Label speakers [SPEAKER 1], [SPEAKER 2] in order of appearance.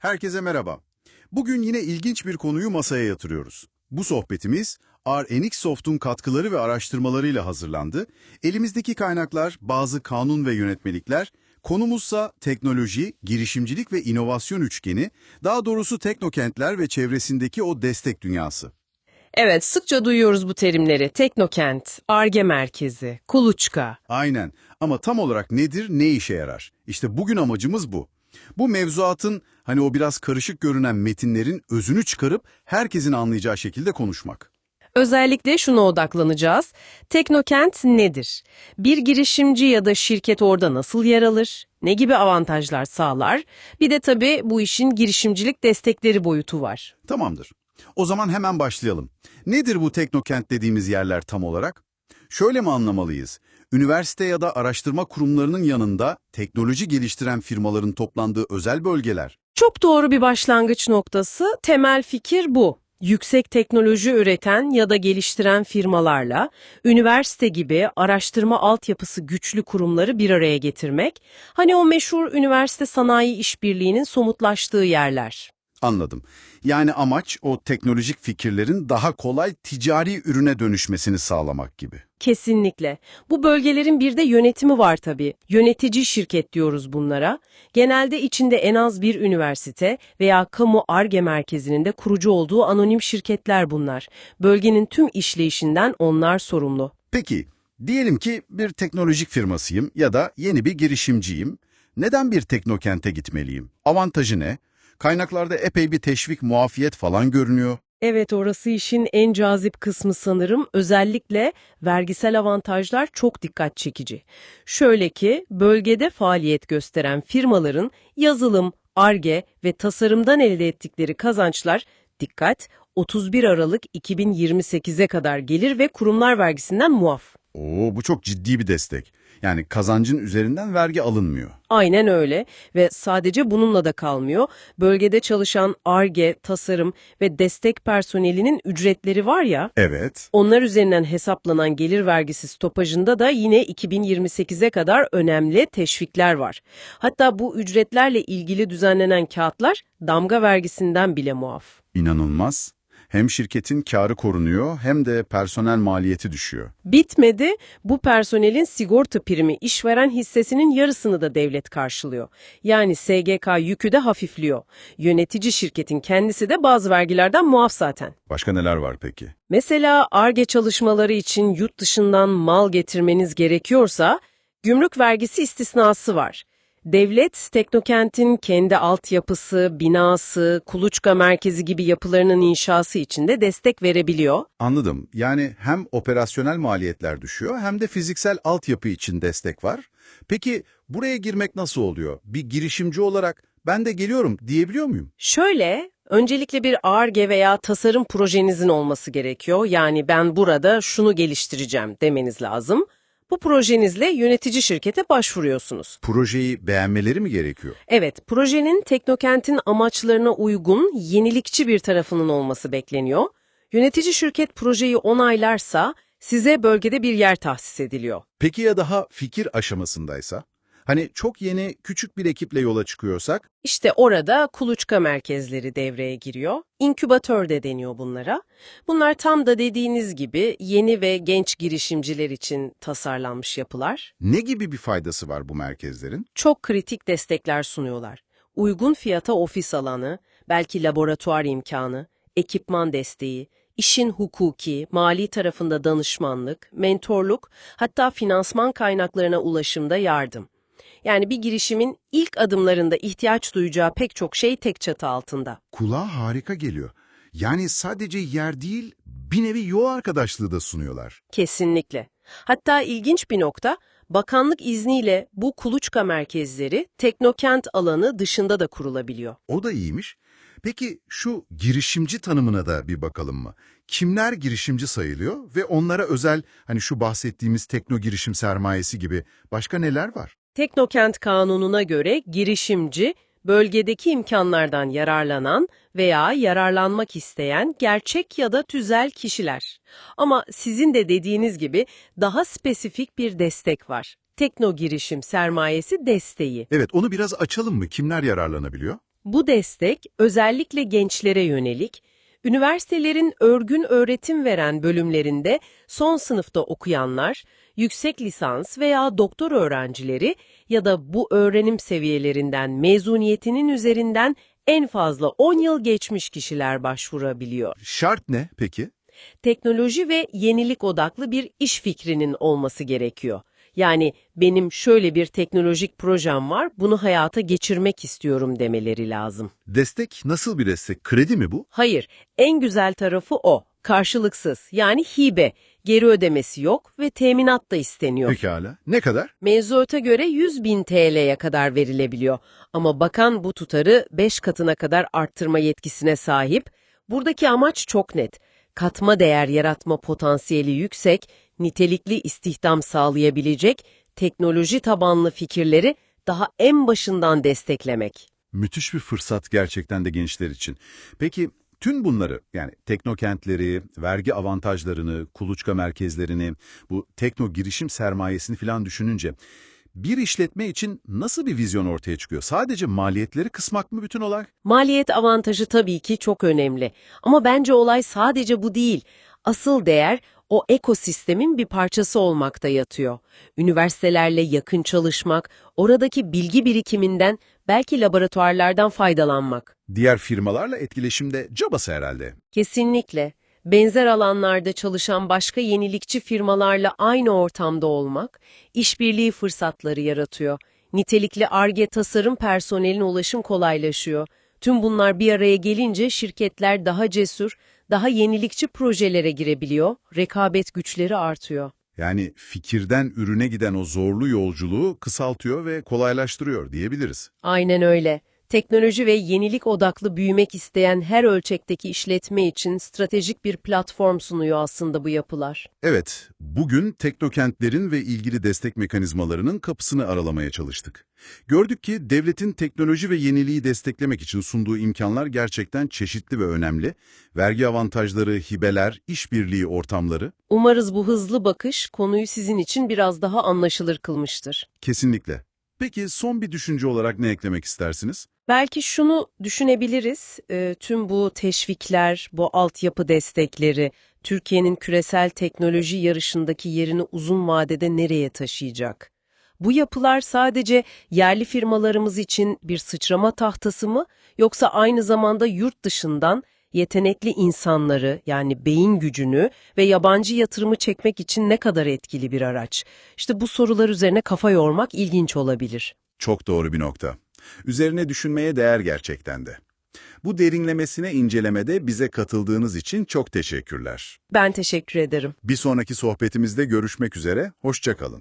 [SPEAKER 1] Herkese merhaba. Bugün yine ilginç bir konuyu masaya yatırıyoruz. Bu sohbetimiz RNX Soft'un katkıları ve araştırmalarıyla hazırlandı. Elimizdeki kaynaklar, bazı kanun ve yönetmelikler, konumuzsa teknoloji, girişimcilik ve inovasyon üçgeni, daha doğrusu teknokentler ve çevresindeki o destek dünyası.
[SPEAKER 2] Evet, sıkça duyuyoruz bu terimleri. Teknokent, ARGE merkezi, kuluçka.
[SPEAKER 1] Aynen ama tam olarak nedir, ne işe yarar? İşte bugün amacımız bu. Bu mevzuatın hani o biraz karışık görünen metinlerin özünü çıkarıp herkesin anlayacağı şekilde konuşmak.
[SPEAKER 2] Özellikle şuna odaklanacağız. Teknokent nedir? Bir girişimci ya da şirket orada nasıl yer alır? Ne gibi avantajlar sağlar? Bir de tabii bu işin girişimcilik destekleri boyutu var.
[SPEAKER 1] Tamamdır. O zaman hemen başlayalım. Nedir bu teknokent dediğimiz yerler tam olarak? Şöyle mi anlamalıyız? Üniversite ya da araştırma kurumlarının yanında teknoloji geliştiren firmaların toplandığı özel bölgeler.
[SPEAKER 2] Çok doğru bir başlangıç noktası. Temel fikir bu. Yüksek teknoloji üreten ya da geliştiren firmalarla üniversite gibi araştırma altyapısı güçlü kurumları bir araya getirmek, hani o meşhur üniversite sanayi işbirliğinin somutlaştığı yerler.
[SPEAKER 1] Anladım. Yani amaç o teknolojik fikirlerin daha kolay ticari ürüne dönüşmesini sağlamak gibi.
[SPEAKER 2] Kesinlikle. Bu bölgelerin bir de yönetimi var tabii. Yönetici şirket diyoruz bunlara. Genelde içinde en az bir üniversite veya kamu ARGE merkezinin de kurucu olduğu anonim şirketler bunlar. Bölgenin tüm işleyişinden onlar sorumlu.
[SPEAKER 1] Peki, diyelim ki bir teknolojik firmasıyım ya da yeni bir girişimciyim. Neden bir teknokente gitmeliyim? Avantajı ne? Kaynaklarda epey bir teşvik, muafiyet falan görünüyor.
[SPEAKER 2] Evet orası işin en cazip kısmı sanırım. Özellikle vergisel avantajlar çok dikkat çekici. Şöyle ki bölgede faaliyet gösteren firmaların yazılım, ARGE ve tasarımdan elde ettikleri kazançlar dikkat 31 Aralık 2028'e kadar gelir ve kurumlar vergisinden muaf.
[SPEAKER 1] Oo, bu çok ciddi bir destek. Yani kazancın üzerinden vergi alınmıyor.
[SPEAKER 2] Aynen öyle ve sadece bununla da kalmıyor. Bölgede çalışan ARGE, tasarım ve destek personelinin ücretleri var ya,
[SPEAKER 1] Evet.
[SPEAKER 2] onlar üzerinden hesaplanan gelir vergisi stopajında da yine 2028'e kadar önemli teşvikler var. Hatta bu ücretlerle ilgili düzenlenen kağıtlar damga vergisinden bile muaf.
[SPEAKER 1] İnanılmaz. Hem şirketin karı korunuyor hem de personel maliyeti düşüyor.
[SPEAKER 2] Bitmedi, bu personelin sigorta primi işveren hissesinin yarısını da devlet karşılıyor. Yani SGK yükü de hafifliyor. Yönetici şirketin kendisi de bazı vergilerden muaf zaten.
[SPEAKER 1] Başka neler var peki?
[SPEAKER 2] Mesela ARGE çalışmaları için yurt dışından mal getirmeniz gerekiyorsa, gümrük vergisi istisnası var. Devlet, Teknokent'in kendi altyapısı, binası, kuluçka merkezi gibi yapılarının inşası için de destek verebiliyor.
[SPEAKER 1] Anladım. Yani hem operasyonel maliyetler düşüyor hem de fiziksel altyapı için destek var. Peki buraya girmek nasıl oluyor? Bir girişimci olarak ben de geliyorum diyebiliyor muyum?
[SPEAKER 2] Şöyle, öncelikle bir ARGE veya tasarım projenizin olması gerekiyor. Yani ben burada şunu geliştireceğim demeniz lazım. Bu projenizle yönetici şirkete başvuruyorsunuz.
[SPEAKER 1] Projeyi beğenmeleri mi gerekiyor?
[SPEAKER 2] Evet, projenin Teknokent'in amaçlarına uygun, yenilikçi bir tarafının olması bekleniyor. Yönetici şirket projeyi onaylarsa size bölgede bir yer tahsis ediliyor.
[SPEAKER 1] Peki ya daha fikir aşamasındaysa? Hani çok yeni, küçük bir ekiple yola çıkıyorsak?
[SPEAKER 2] İşte orada kuluçka merkezleri devreye giriyor. İnkübatör de deniyor bunlara. Bunlar tam da dediğiniz gibi yeni ve genç girişimciler için tasarlanmış yapılar.
[SPEAKER 1] Ne gibi bir faydası var bu merkezlerin?
[SPEAKER 2] Çok kritik destekler sunuyorlar. Uygun fiyata ofis alanı, belki laboratuvar imkanı, ekipman desteği, işin hukuki, mali tarafında danışmanlık, mentorluk, hatta finansman kaynaklarına ulaşımda yardım. Yani bir girişimin ilk adımlarında ihtiyaç duyacağı pek çok şey tek çatı altında.
[SPEAKER 1] Kulağa harika geliyor. Yani sadece yer değil, bir nevi yol arkadaşlığı da sunuyorlar.
[SPEAKER 2] Kesinlikle. Hatta ilginç bir nokta, bakanlık izniyle bu kuluçka merkezleri teknokent alanı dışında da kurulabiliyor.
[SPEAKER 1] O da iyiymiş. Peki şu girişimci tanımına da bir bakalım mı? Kimler girişimci sayılıyor ve onlara özel hani şu bahsettiğimiz tekno girişim sermayesi gibi başka neler var?
[SPEAKER 2] Teknokent Kanunu'na göre girişimci, bölgedeki imkanlardan yararlanan veya yararlanmak isteyen gerçek ya da tüzel kişiler. Ama sizin de dediğiniz gibi daha spesifik bir destek var. Tekno girişim sermayesi desteği.
[SPEAKER 1] Evet onu biraz açalım mı? Kimler yararlanabiliyor?
[SPEAKER 2] Bu destek özellikle gençlere yönelik, üniversitelerin örgün öğretim veren bölümlerinde son sınıfta okuyanlar, yüksek lisans veya doktor öğrencileri ya da bu öğrenim seviyelerinden mezuniyetinin üzerinden en fazla 10 yıl geçmiş kişiler başvurabiliyor.
[SPEAKER 1] Şart ne peki?
[SPEAKER 2] Teknoloji ve yenilik odaklı bir iş fikrinin olması gerekiyor. Yani benim şöyle bir teknolojik projem var, bunu hayata geçirmek istiyorum demeleri lazım.
[SPEAKER 1] Destek nasıl bir destek? Kredi mi bu?
[SPEAKER 2] Hayır, en güzel tarafı o. Karşılıksız, yani hibe. Geri ödemesi yok ve teminat da isteniyor.
[SPEAKER 1] Pekala. Ne kadar?
[SPEAKER 2] Mevzuata göre 100 bin TL'ye kadar verilebiliyor. Ama bakan bu tutarı 5 katına kadar arttırma yetkisine sahip. Buradaki amaç çok net. Katma değer yaratma potansiyeli yüksek, nitelikli istihdam sağlayabilecek, teknoloji tabanlı fikirleri daha en başından desteklemek.
[SPEAKER 1] Müthiş bir fırsat gerçekten de gençler için. Peki tüm bunları yani teknokentleri, vergi avantajlarını, kuluçka merkezlerini, bu tekno girişim sermayesini falan düşününce bir işletme için nasıl bir vizyon ortaya çıkıyor? Sadece maliyetleri kısmak mı bütün olay?
[SPEAKER 2] Maliyet avantajı tabii ki çok önemli. Ama bence olay sadece bu değil. Asıl değer o ekosistemin bir parçası olmakta yatıyor. Üniversitelerle yakın çalışmak, oradaki bilgi birikiminden, belki laboratuvarlardan faydalanmak.
[SPEAKER 1] Diğer firmalarla etkileşimde cabası herhalde.
[SPEAKER 2] Kesinlikle. Benzer alanlarda çalışan başka yenilikçi firmalarla aynı ortamda olmak, işbirliği fırsatları yaratıyor. Nitelikli ARGE tasarım personeline ulaşım kolaylaşıyor. Tüm bunlar bir araya gelince şirketler daha cesur, daha yenilikçi projelere girebiliyor, rekabet güçleri artıyor.
[SPEAKER 1] Yani fikirden ürüne giden o zorlu yolculuğu kısaltıyor ve kolaylaştırıyor diyebiliriz.
[SPEAKER 2] Aynen öyle. Teknoloji ve yenilik odaklı büyümek isteyen her ölçekteki işletme için stratejik bir platform sunuyor aslında bu yapılar.
[SPEAKER 1] Evet, bugün teknokentlerin ve ilgili destek mekanizmalarının kapısını aralamaya çalıştık. Gördük ki devletin teknoloji ve yeniliği desteklemek için sunduğu imkanlar gerçekten çeşitli ve önemli. Vergi avantajları, hibeler, işbirliği ortamları
[SPEAKER 2] Umarız bu hızlı bakış konuyu sizin için biraz daha anlaşılır kılmıştır.
[SPEAKER 1] kesinlikle. Peki son bir düşünce olarak ne eklemek istersiniz?
[SPEAKER 2] Belki şunu düşünebiliriz, e, tüm bu teşvikler, bu altyapı destekleri, Türkiye'nin küresel teknoloji yarışındaki yerini uzun vadede nereye taşıyacak? Bu yapılar sadece yerli firmalarımız için bir sıçrama tahtası mı, yoksa aynı zamanda yurt dışından yetenekli insanları yani beyin gücünü ve yabancı yatırımı çekmek için ne kadar etkili bir araç? İşte bu sorular üzerine kafa yormak ilginç olabilir.
[SPEAKER 1] Çok doğru bir nokta. Üzerine düşünmeye değer gerçekten de. Bu derinlemesine incelemede bize katıldığınız için çok teşekkürler.
[SPEAKER 2] Ben teşekkür ederim.
[SPEAKER 1] Bir sonraki sohbetimizde görüşmek üzere, hoşça kalın.